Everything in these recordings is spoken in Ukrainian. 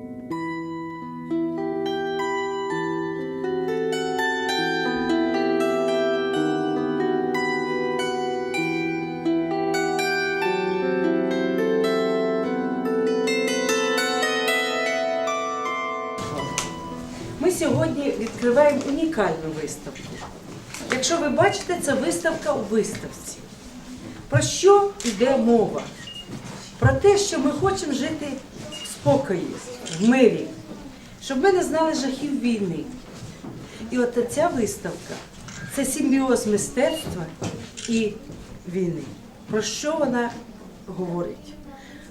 Ми сьогодні відкриваємо унікальну виставку. Якщо ви бачите, це виставка у виставці. Про що йде мова? Про те, що ми хочемо жити спокої, в мирі, щоб ми не знали жахів війни. І от ця виставка це симбіоз мистецтва і війни. Про що вона говорить?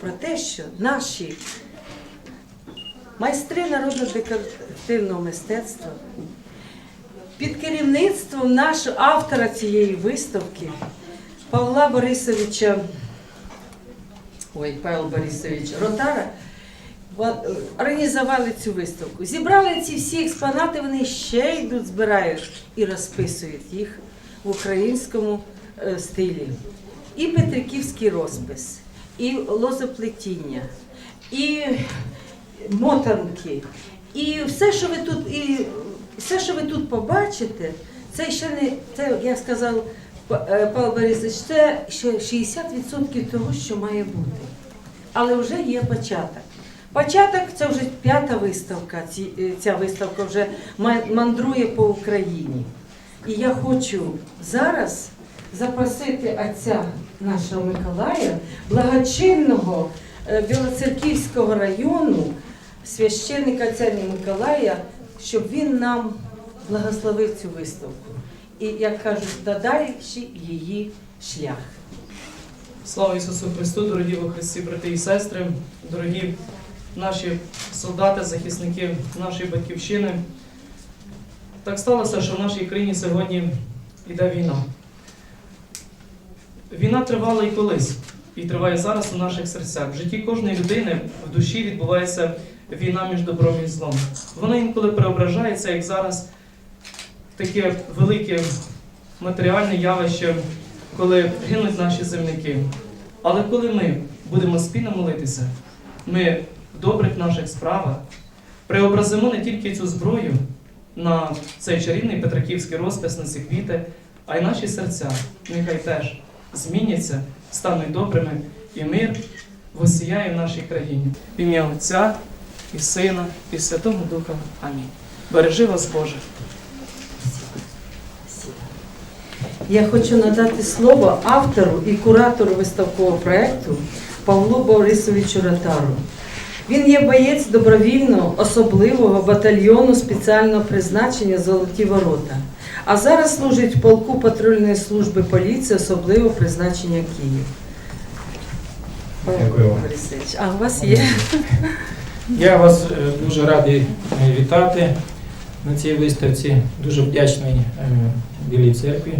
Про те, що наші майстри народно-декоративного мистецтва під керівництвом нашого автора цієї виставки Павла Борисовича, ой, Павла Борисович Ротара, організували цю виставку. Зібрали ці всі експонати, вони ще йдуть, збирають і розписують їх в українському е, стилі. І Петриківський розпис, і лозоплетіння, і мотанки. І все, що ви тут, і все, що ви тут побачите, це ще не це, як сказав е, Павло Борисович, це ще 60% того, що має бути. Але вже є початок. Початок це вже п'ята виставка. Е, Ця виставка вже мандрує по Україні. І я хочу зараз запросити отця нашого Миколая, благочинного е, Білоцерківського району, священника отця Миколая, щоб він нам благословив цю виставку. І, як кажуть, додальший її шлях. Слава Ісусу Христу, дорогі во Христі, брати і сестри, дорогі наші солдати, захисники нашої батьківщини. Так сталося, що в нашій країні сьогодні йде війна. Війна тривала і колись, і триває зараз у наших серцях. В житті кожної людини в душі відбувається війна між добром і злом. Вона інколи преображається, як зараз, таке велике матеріальне явище, коли гинуть наші земляки. Але коли ми будемо спільно молитися, ми добрих наших справах преобразимо не тільки цю зброю на цей чарівний Петриківський розпис, на ці квіти, а й наші серця нехай теж зміняться, стануть добрими, і мир восіяє в нашій країні. В ім'я Отця і Сина, і Святого Духа. Амінь. Бережи вас, Боже. Я хочу надати слово автору і куратору виставкового проєкту Павлу Борисовичу Ротару. Він є боєць добровільного особливого батальйону спеціального призначення Золоті ворота. А зараз служить в полку патрульної служби поліції особливого призначення Київ. Дякую вам. А у вас є? Я вас е, дуже радий е, вітати на цій виставці. Дуже вдячний е, Білій церкві,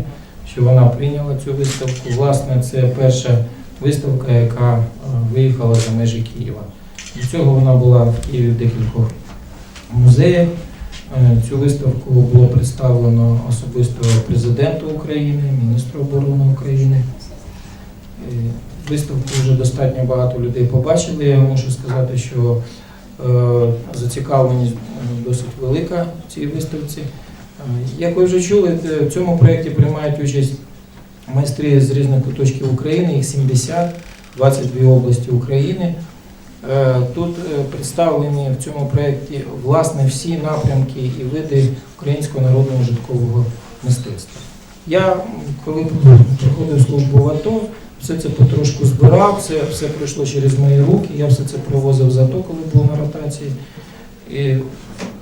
що вона прийняла цю виставку. Власне, це перша виставка, яка виїхала за межі Києва. До цього вона була в Києві в декількох музеях. Е, Цю виставку було представлено особисто президенту України, міністру оборони України. Е, Виставку вже достатньо багато людей побачили. Я мушу сказати, що е, зацікавленість досить велика в цій виставці. Як ви вже чули, в цьому проєкті приймають участь майстри з різних куточків України, їх 70, 22 області України. Е, Тут е, представлені в цьому проєкті власне всі напрямки і види українського народного житкового мистецтва. Я, коли проходив службу в АТО, все це потрошку збирав, все, все пройшло через мої руки, я все це привозив з АТО, коли був на ротації. І,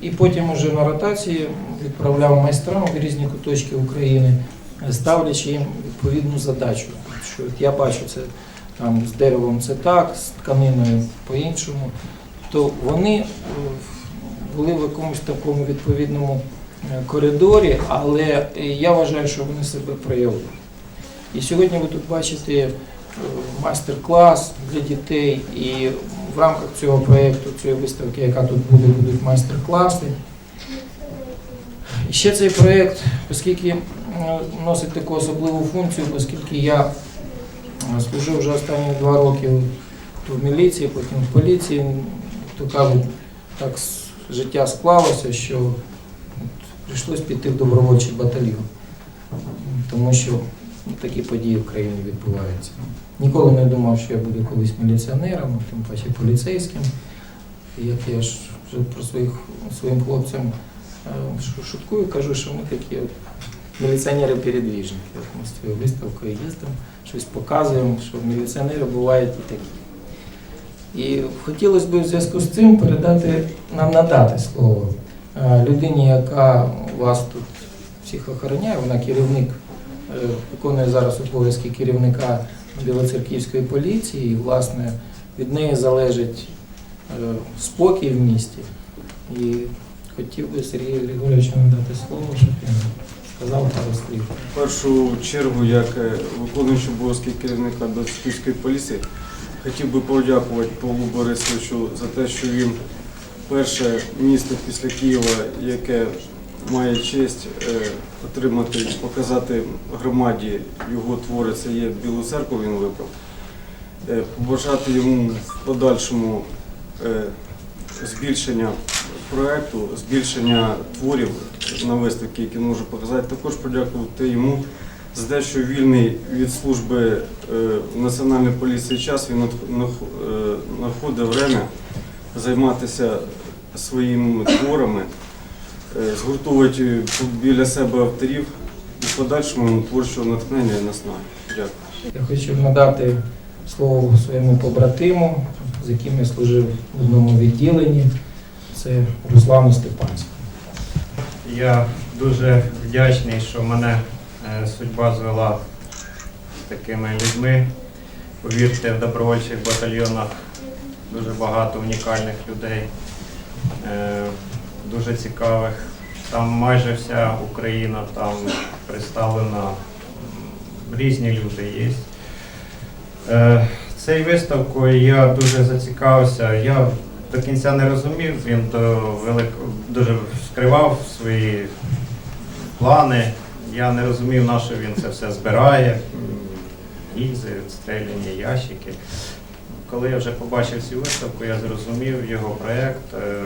і потім уже на ротації відправляв майстрам в різні куточки України, ставлячи їм відповідну задачу. Що я бачу це там з деревом це так, з тканиною по-іншому. То вони е, були в якомусь такому відповідному е, коридорі, але е, я вважаю, що вони себе проявили. І сьогодні ви тут бачите майстер-клас для дітей, і в рамках цього проєкту, цієї виставки, яка тут буде, будуть майстер-класи. І ще цей проєкт, оскільки носить таку особливу функцію, оскільки я е, служив вже останні два роки в міліції, потім в поліції, то так життя склалося, що от прийшлось піти в добровольчий батальйон, тому що ну, такі події в країні відбуваються. Ніколи не думав, що я буду колись міліціонером, тим паче поліцейським. Як я ж про своїх своїм хлопцям е, шуткую, кажу, що ми такі міліціонери-передвіжники. Ми з цією виставкою їздимо, щось показуємо, що міліціонери бувають і такі. І хотілося б в зв'язку з цим передати нам надати слово е, людині, яка вас тут всіх охороняє, вона керівник, е, виконує зараз обов'язки керівника Білоцерківської поліції, і власне від неї залежить е, спокій в місті. І хотів би Сергію Григоровичу надати слово, щоб він сказав пару слів. В першу чергу, як е, виконуючий обов'язки керівника Донецької поліції, хотів би подякувати Павлу Борисовичу за те, що він перше місто після Києва, яке має честь е, отримати, показати громаді його твори, це є Білу церкву він вибрав. Е, Побажати йому в подальшому збільшення проекту, збільшення творів на виставки, які може показати. Також подякувати йому за те, що вільний від служби е, в Національній поліції час він е, знаходить время займатися своїми творами, е, згуртовувати біля себе авторів і в подальшому творчого натхнення і наснаги. Дякую. Я хочу надати слово своєму побратиму, з яким я служив в одному відділенні. Це Руслану Степанському. Я дуже вдячний, що мене е, судьба звела з такими людьми. Повірте, в добровольчих батальйонах дуже багато унікальних людей, е, дуже цікавих. Там майже вся Україна там представлена, різні люди є. Е, Цією виставкою я дуже зацікавився. Я до кінця не розумів, він до велик... дуже скривав свої плани. Я не розумів, на що він це все збирає, гільзи, стріляні ящики. Коли я вже побачив цю виставку, я зрозумів його проєкт. е,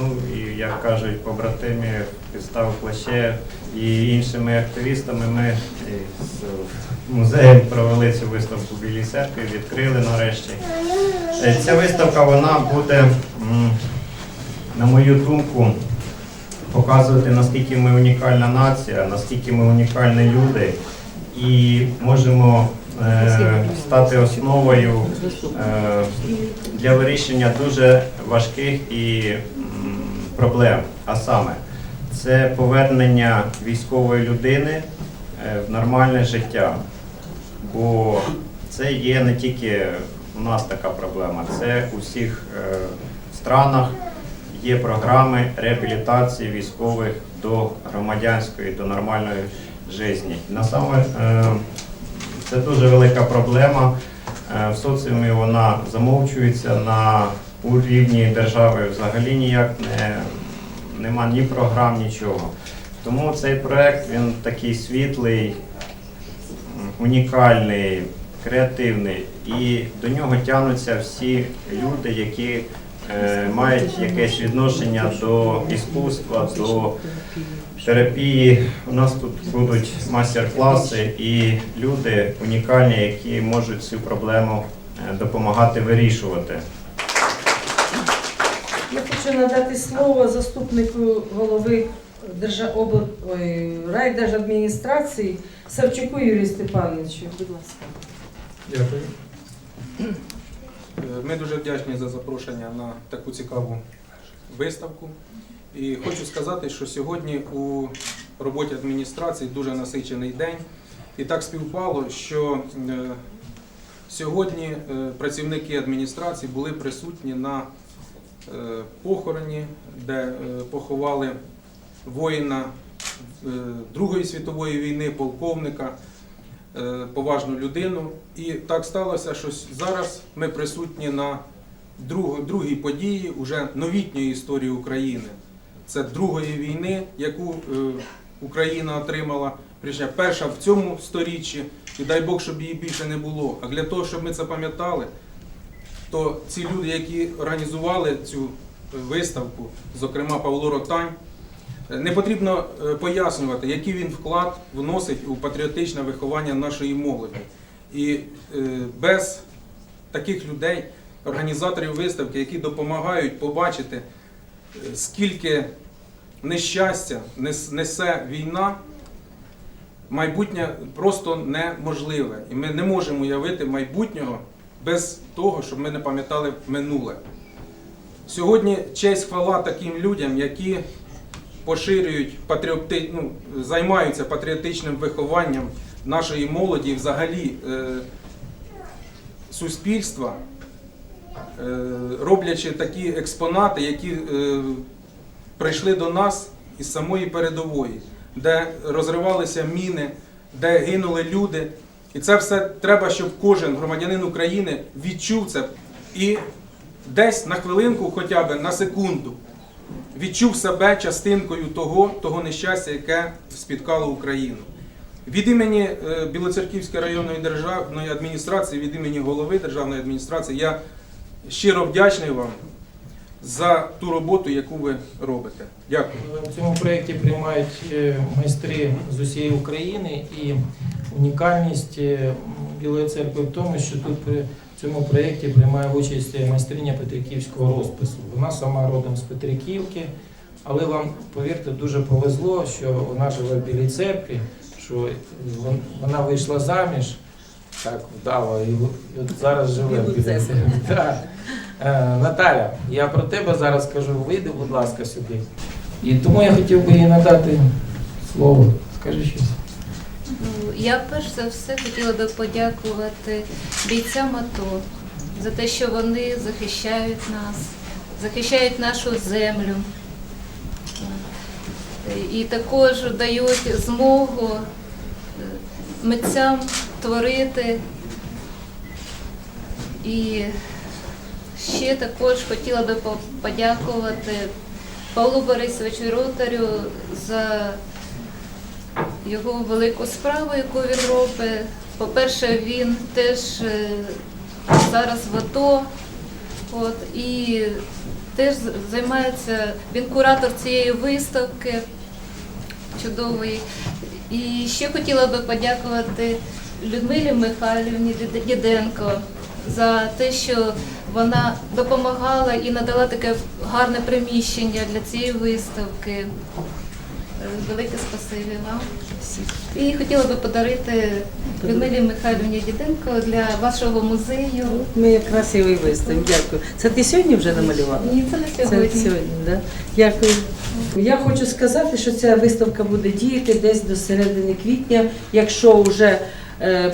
Ну і як кажуть, побратимі підстав плаще і іншими активістами ми з музеєм провели цю виставку в Білій церкві, відкрили нарешті. Е, Ця виставка вона буде, на мою думку, показувати, наскільки ми унікальна нація, наскільки ми унікальні люди, і можемо е, стати основою е, для вирішення дуже важких і проблем. А саме, це повернення військової людини е, в нормальне життя. Бо це є не тільки у нас така проблема, це у всіх е, странах є програми реабілітації військових до громадянської, до нормальної житті. На саме е, це дуже велика проблема. Е, В соціумі вона замовчується на рівні держави взагалі ніяк не, нема ні програм, нічого. Тому цей проект він такий світлий, унікальний, креативний, і до нього тягнуться всі люди, які е, мають якесь відношення до іскусства, до терапії. У нас тут будуть майстер-класи і люди унікальні, які можуть цю проблему е, допомагати вирішувати. Я хочу надати слово заступнику голови райдержадміністрації Савчуку Юрію Степановичу. Будь ласка. Дякую. Е, Ми дуже вдячні за запрошення на таку цікаву виставку. І хочу сказати, що сьогодні у роботі адміністрації дуже насичений день. І так співпало, що е, сьогодні е, працівники адміністрації були присутні на похороні, де поховали воїна Другої світової війни, полковника поважну людину. І так сталося, що зараз ми присутні на другій події уже новітньої історії України. Це другої війни, яку е, Україна отримала. Причому перша в цьому сторіччі, і дай Бог, щоб її більше не було. А для того, щоб ми це пам'ятали, то ці люди, які організували цю виставку, зокрема Павло Ротань. Не потрібно е, пояснювати, який він вклад вносить у патріотичне виховання нашої молоді. І е, без таких людей, організаторів виставки, які допомагають побачити, е, скільки нещастя несе війна, майбутнє просто неможливе. І ми не можемо уявити майбутнього без того, щоб ми не пам'ятали минуле. Сьогодні честь хвала таким людям, які поширюють патріоти... ну, займаються патріотичним вихованням нашої молоді і взагалі е, суспільства, е, роблячи такі експонати, які е, прийшли до нас із самої передової, де розривалися міни, де гинули люди. І це все треба, щоб кожен громадянин України відчув це і десь на хвилинку, хоча б на секунду, відчув себе частинкою того, того нещастя, яке спіткало Україну. Від імені е, Білоцерківської районної державної адміністрації, від імені голови державної адміністрації, я щиро вдячний вам за ту роботу, яку ви робите. Дякую. В цьому проєкті приймають е, майстри з усієї України і унікальність Білої церкви в тому, що тут при цьому проєкті приймає участь майстриня Петриківського розпису. Вона сама родом з Петриківки, але вам, повірте, дуже повезло, що вона живе в Білій церкві, що вона вийшла заміж так вдало і от зараз живе в Білій церкві. Е, Наталя, я про тебе зараз скажу, вийди, будь ласка, сюди. І тому я хотів би їй надати слово. Скажи щось. Я перш за все хотіла би подякувати бійцям АТО за те, що вони захищають нас, захищають нашу землю. І також дають змогу е, митцям творити. І ще також хотіла би подякувати Павлу Борисовичу Ротарю за його велику справу, яку він робить. По-перше, він теж е, зараз в АТО, от, і теж займається, він куратор цієї виставки чудової. І ще хотіла би подякувати Людмилі Михайлівні Діденко за те, що вона допомагала і надала таке гарне приміщення для цієї виставки. Велике спасибі вам. І хотіла би подарити Людмилі Михайлівні Діденко для вашого музею. Ми якраз і виставимо. Дякую. Це ти сьогодні вже намалювала? Ні, це не сьогодні. Це сьогодні. да? Дякую. Я хочу сказати, що ця виставка буде діяти десь до середини квітня. Якщо вже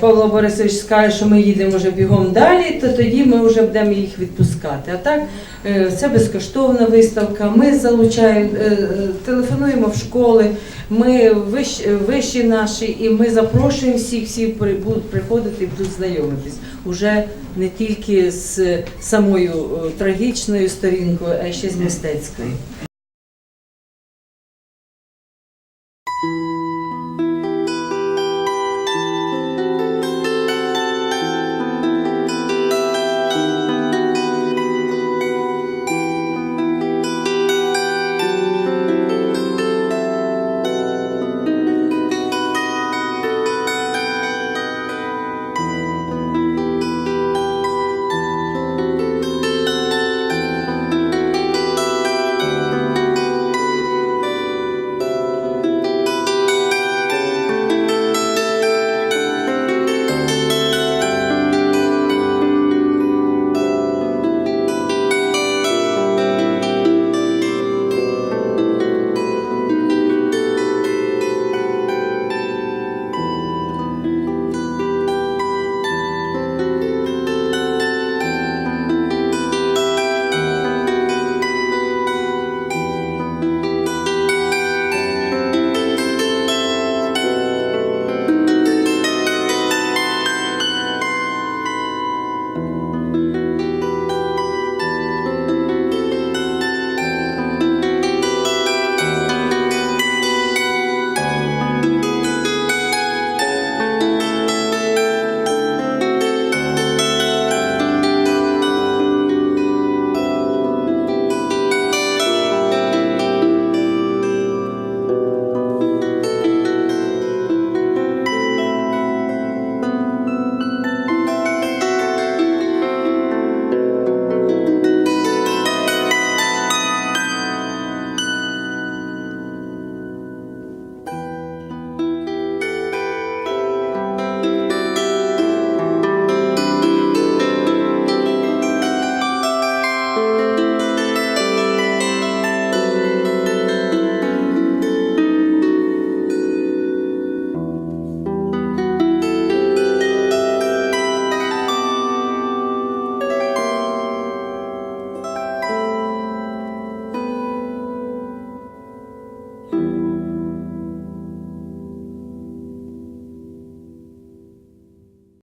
Павло Борисович скаже, що ми їдемо вже бігом далі, то тоді ми вже будемо їх відпускати. А так, е, це безкоштовна виставка. Ми залучаємо, е, е, телефонуємо в школи, ми вищ, вищі наші, і ми запрошуємо всіх, всі будуть приходити і будуть знайомитись. Уже не тільки з самою е, трагічною сторінкою, а ще з мистецькою.